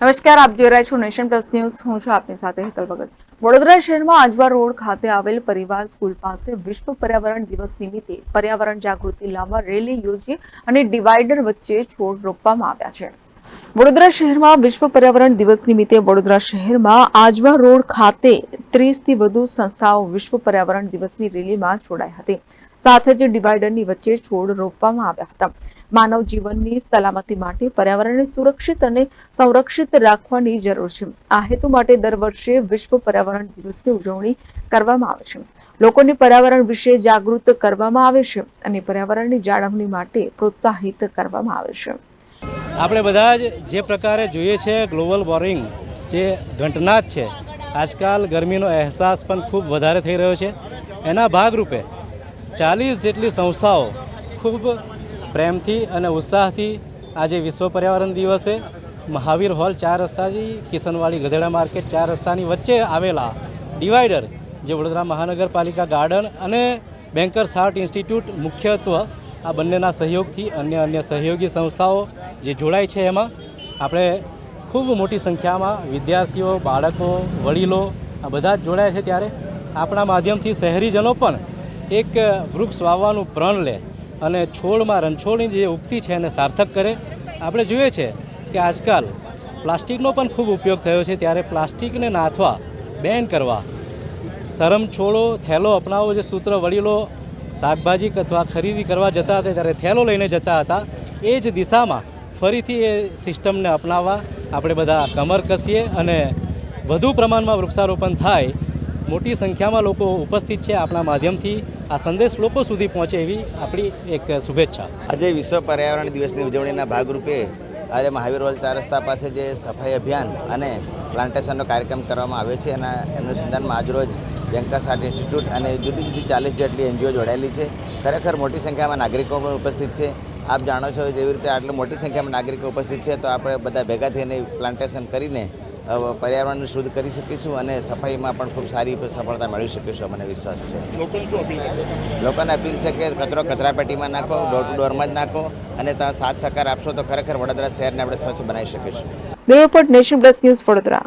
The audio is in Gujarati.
નમસ્કાર, આપ જોઈ રહ્યા છો નેશન પ્લસ ન્યૂઝ. હું છું આપની સાથે હેતલ ભગત. વડોદરા શહેરમાં આજવા રોડ ખાતે આવેલ પરિવાર સ્કૂલ પાસે વિશ્વ પર્યાવરણ દિવસ નિમિત્તે પર્યાવરણ જાગૃતિ લાવવા રેલી યોજી અને ડિવાઈડર વચ્ચે છોડ રોપવામાં આવ્યા છે. વડોદરા શહેરમાં વિશ્વ પર્યાવરણ દિવસ નિમિત્તે વડોદરા શહેરમાં આજવા રોડ ખાતે ત્રીસથી વધુ સંસ્થાઓ વિશ્વ પર્યાવરણ દિવસની રેલીમાં જોડાઈ હતી. સાથે જ ડિવાઈડરની વચ્ચે છોડ રોપવામાં આવ્યા હતા. માનવ જીવનની સલામતી માટે પર્યાવરણને સુરક્ષિત અને સંરક્ષિત રાખવાની જરૂર છે. આ હેતુ માટે દર વર્ષે વિશ્વ પર્યાવરણ દિવસની ઉજવણી કરવામાં આવે છે. લોકોને પર્યાવરણ વિશે જાગૃત કરવામાં આવે છે અને પર્યાવરણની જાળવણી માટે પ્રોત્સાહિત કરવામાં આવે છે. આપણે બધા જ જે પ્રકારે જોઈએ છે ગ્લોબલ વોર્મિંગ જે ઘટના જ છે, આજકાલ ગરમીનો અહેસાસ પણ ખૂબ વધારે થઈ રહ્યો છે. એના ભાગરૂપે ચાલીસ જેટલી સંસ્થાઓ ખૂબ પ્રેમથી અને ઉત્સાહથી આજે વિશ્વ પર્યાવરણ દિવસે મહાવીર હોલ ચાર રસ્તાથી કિશનવાડી ગધેડા માર્કેટ ચાર રસ્તાની વચ્ચે આવેલા ડિવાઈડર, જે વડોદરા મહાનગરપાલિકા ગાર્ડન અને બેન્કર્સ હાર્ટ ઇન્સ્ટિટ્યૂટ મુખ્યત્વ આ બંનેના સહયોગથી અન્ય અન્ય સહયોગી સંસ્થાઓ જે જોડાય છે એમાં આપણે ખૂબ મોટી સંખ્યામાં વિદ્યાર્થીઓ, બાળકો, વડીલો આ બધા જ જોડાય છે ત્યારે આપણા માધ્યમથી શહેરીજનો પણ એક વૃક્ષ વાવવાનું પ્રણ લે અને છોડમાં રણછોડની જે ઉક્તિ છે એને સાર્થક કરે. આપણે જોઈએ છે કે આજકાલ પ્લાસ્ટિકનો પણ ખૂબ ઉપયોગ થયો છે ત્યારે પ્લાસ્ટિકને નાથવા, બેન કરવા શરમ છોડો થેલો અપનાવો જે સૂત્ર વડીલો શાકભાજી અથવા ખરીદી કરવા જતા હતા ત્યારે થેલો લઈને જતા હતા. એ જ દિશામાં ફરીથી એ સિસ્ટમને અપનાવવા આપણે બધા કમર કસીએ અને વધુ પ્રમાણમાં વૃક્ષારોપણ થાય, મોટી સંખ્યામાં લોકો ઉપસ્થિત છે આપણા માધ્યમથી. આ સંદેશ લોકો સુધી પહોંચે એવી આપણી એક શુભેચ્છા. આજે વિશ્વ પર્યાવરણ દિવસની ઉજવણીના ભાગરૂપે આજે મહાવીર હોલ ચાર રસ્તા પાસે જે સફાઈ અભિયાન અને પ્લાન્ટેશનનો કાર્યક્રમ કરવામાં આવ્યો છે અને એમનું સંધાનમાં આજરોજ બેંકર્સ આર્ટ ઇન્સ્ટિટ્યૂટ અને જુદી જુદી ચાલીસ જેટલી એનજીઓ જોડાયેલી છે. ખરેખર મોટી સંખ્યામાં નાગરિકો પણ ઉપસ્થિત છે. આપ જાણો છો જેવી રીતે આટલી મોટી સંખ્યામાં નાગરિકો ઉપસ્થિત છે તો આપણે બધા ભેગા થઈને પ્લાન્ટેશન કરીને પર્યાવરણને શુદ્ધ કરી શકીશું અને સફાઈમાં પણ ખૂબ સારી સફળતા મેળવી શકીશું મને વિશ્વાસ છે. લોકોને અપીલ છે કે કચરો કચરાપેટીમાં નાખો ડોર ટુ ડોરમાં જ નાખો અને ત્યાં સાથ સહકાર આપશો તો ખરેખર વડોદરા શહેરને આપણે સ્વચ્છ બનાવી શકીશું. Report nation plus news Vadodara.